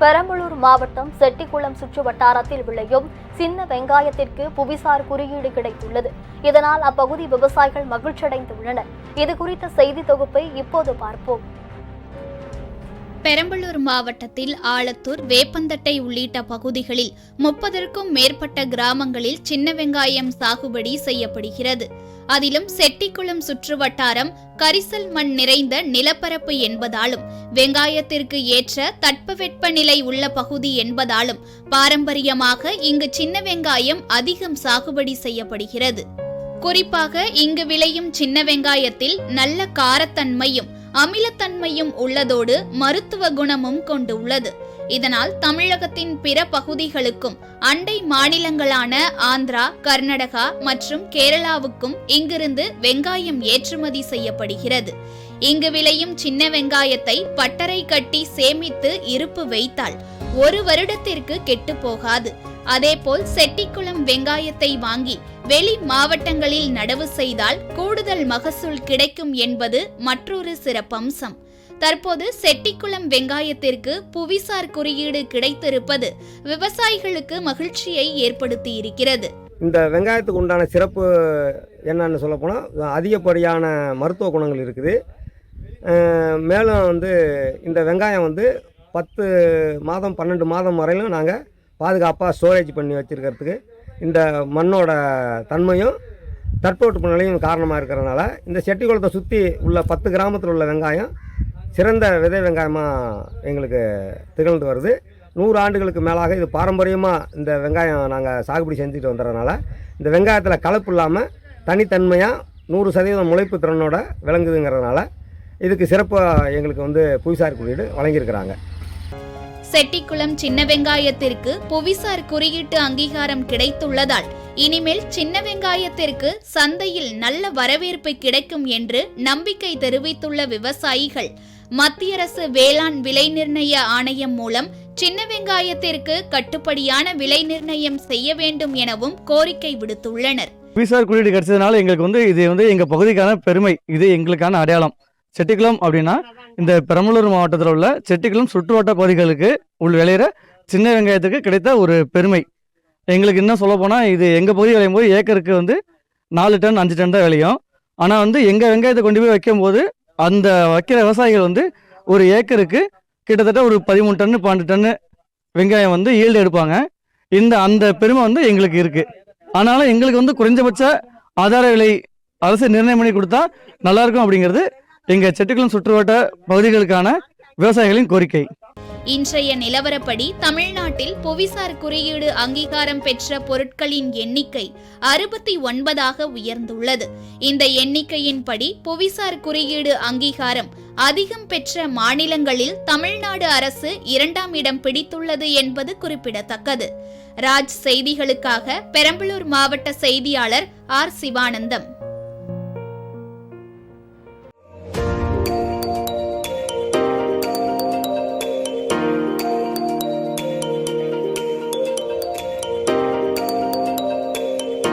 பெரம்பலூர் மாவட்டம் செட்டிக்குளம் சுற்று வட்டாரத்தில் விளையும் சின்ன வெங்காயத்திற்கு புவிசார் குறியீடு கிடைத்துள்ளது. இதனால் அப்பகுதி விவசாயிகள் மகிழ்ச்சியடைந்துள்ளனர். இது குறித்த செய்தி தொகுப்பை இப்போது பார்ப்போம். பெரம்பலூர் மாவட்டத்தில் ஆலத்தூர் வேப்பந்தட்டை உள்ளிட்ட பகுதிகளில் முப்பதற்கும் மேற்பட்ட கிராமங்களில் சின்ன வெங்காயம் சாகுபடி செய்யப்படுகிறது. அதிலும் செட்டிக்குளம் சுற்றுவட்டாரம் கரிசல் மண் நிறைந்த நிலப்பரப்பு என்பதாலும் வெங்காயத்திற்கு ஏற்ற தட்பவெட்ப நிலை உள்ள பகுதி என்பதாலும் பாரம்பரியமாக இங்கு சின்ன வெங்காயம் அதிகம் சாகுபடி செய்யப்படுகிறது. குறிப்பாக இங்கு விளையும் சின்ன வெங்காயத்தில் நல்ல காரத்தன்மையும் அமிலத்தன்மையும் உள்ளதோடு மருத்துவ குணமும் கொண்டுள்ளது இதனால் தமிழகத்தின் பிற பகுதிகளுக்கும் அண்டை மாநிலங்களான ஆந்திரா கர்நாடகா மற்றும் கேரளாவுக்கும் இங்கிருந்து வெங்காயம் ஏற்றுமதி செய்யப்படுகிறது. இங்கு விளையும் சின்ன வெங்காயத்தை பட்டறை கட்டி சேமித்து இருப்பு வைத்தால் ஒரு வருடத்திற்கு கெட்டு போகாது. அதேபோல் செட்டிக்குளம் வெங்காயத்தை வாங்கி வெளி மாவட்டங்களில் நடவு செய்தால் கூடுதல் மகசூல் கிடைக்கும் என்பது மற்றொரு சிறப்பம்சம். தற்போது செட்டிக்குளம் வெங்காயத்திற்கு புவிசார் குறியீடு கிடைத்திருப்பது விவசாயிகளுக்கு மகிழ்ச்சியை ஏற்படுத்தியிருக்கிறது. இந்த வெங்காயத்துக்கு உண்டான சிறப்பு என்னன்னு சொல்லப்போனால் அதிகப்படியான மருத்துவ குணங்கள் இருக்குது. மேலும் வந்து இந்த வெங்காயம் வந்து பத்து மாதம் பன்னெண்டு மாதம் வரையிலும் நாங்கள் பாதுகாப்பாக ஸ்டோரேஜ் பண்ணி வச்சுருக்கிறதுக்கு இந்த மண்ணோட தன்மையும் தட்பவெட்ப நிலையும் காரணமாக இருக்கிறதுனால இந்த செட்டிக்குளத்தை சுற்றி உள்ள பத்து கிராமத்தில் உள்ள வெங்காயம் சிறந்த விதை வெங்காயமாக எங்களுக்கு திகழ்ந்து வருது. நூறு ஆண்டுகளுக்கு மேலாக இது பாரம்பரியமாக இந்த வெங்காயம் நாங்கள் சாகுபடி செஞ்சுட்டு வந்துடுறதுனால இந்த வெங்காயத்தில் கலப்பு இல்லாமல் தனித்தன்மையாக நூறு சதவீதம் முளைப்பு திறனோட விளங்குதுங்கிறதுனால இதுக்கு சிறப்பாக எங்களுக்கு வந்து புவிசார் குறியீடு வழங்கியிருக்கிறாங்க. செட்டிக்குளம் சின்ன வெங்காயத்திற்கு புவிசார் குறியீட்டு அங்கீகாரம் கிடைத்துள்ளதால் இனிமேல் சின்ன வெங்காயத்திற்கு சந்தையில் நல்ல வரவேற்பு கிடைக்கும் என்று நம்பிக்கை தெரிவித்துள்ள விவசாயிகள் மத்திய அரசு வேளாண் விலை நிர்ணய ஆணையம் மூலம் சின்ன வெங்காயத்திற்கு கட்டுப்படியான விலை நிர்ணயம் செய்ய வேண்டும் எனவும் கோரிக்கை விடுத்துள்ளனர். புவிசார் குறியீடு கிடைச்சதுனால எங்களுக்கு வந்து இது வந்து எங்கள் பகுதிக்கான பெருமை. இது எங்களுக்கான அடையாளம். செட்டிக்குளம் அப்படின்னா இந்த பெரம்பலூர் மாவட்டத்தில் உள்ள செட்டிக்குளம் சுற்றுவட்ட பகுதிகளுக்கு உள் விளையிற சின்ன வெங்காயத்துக்கு கிடைத்த ஒரு பெருமை. எங்களுக்கு இன்னும் சொல்ல போனால் இது எங்கள் பகுதி விளையும் போது ஏக்கருக்கு வந்து நாலு டன் அஞ்சு டன் தான் விளையும். ஆனால் வந்து எங்கள் வெங்காயத்தை கொண்டு போய் வைக்கும்போது அந்த வைக்கிற விவசாயிகள் வந்து ஒரு ஏக்கருக்கு கிட்டத்தட்ட ஒரு பதிமூணு டன்னு பன்னெண்டு டன்னு வெங்காயம் வந்து ஈல்டு எடுப்பாங்க. இந்த அந்த பெருமை வந்து எங்களுக்கு இருக்குது ஆனாலும் எங்களுக்கு வந்து குறைஞ்சபட்ச ஆதார விலை அரசு நிர்ணயம் பண்ணி கொடுத்தா நல்லாயிருக்கும் அப்படிங்கிறது எங்க செட்டிக்குளம் சுற்றுவட்ட பகுதிகளுக்கான விவசாயிகளின் கோரிக்கை. இன்றைய நிலவரப்படி தமிழ்நாட்டில் புவிசார் குறியீடு அங்கீகாரம் பெற்ற பொருட்களின் எண்ணிக்கை அறுபத்தி ஒன்பதாக உயர்ந்துள்ளது. இந்த எண்ணிக்கையின்படி புவிசார் குறியீடு அங்கீகாரம் அதிகம் பெற்ற மாநிலங்களில் தமிழ்நாடு அரசு இரண்டாம் இடம் பிடித்துள்ளது என்பது குறிப்பிடத்தக்கது. ராஜ் செய்திகளுக்காக பெரம்பலூர் மாவட்ட செய்தியாளர் ஆர் சிவானந்தம்.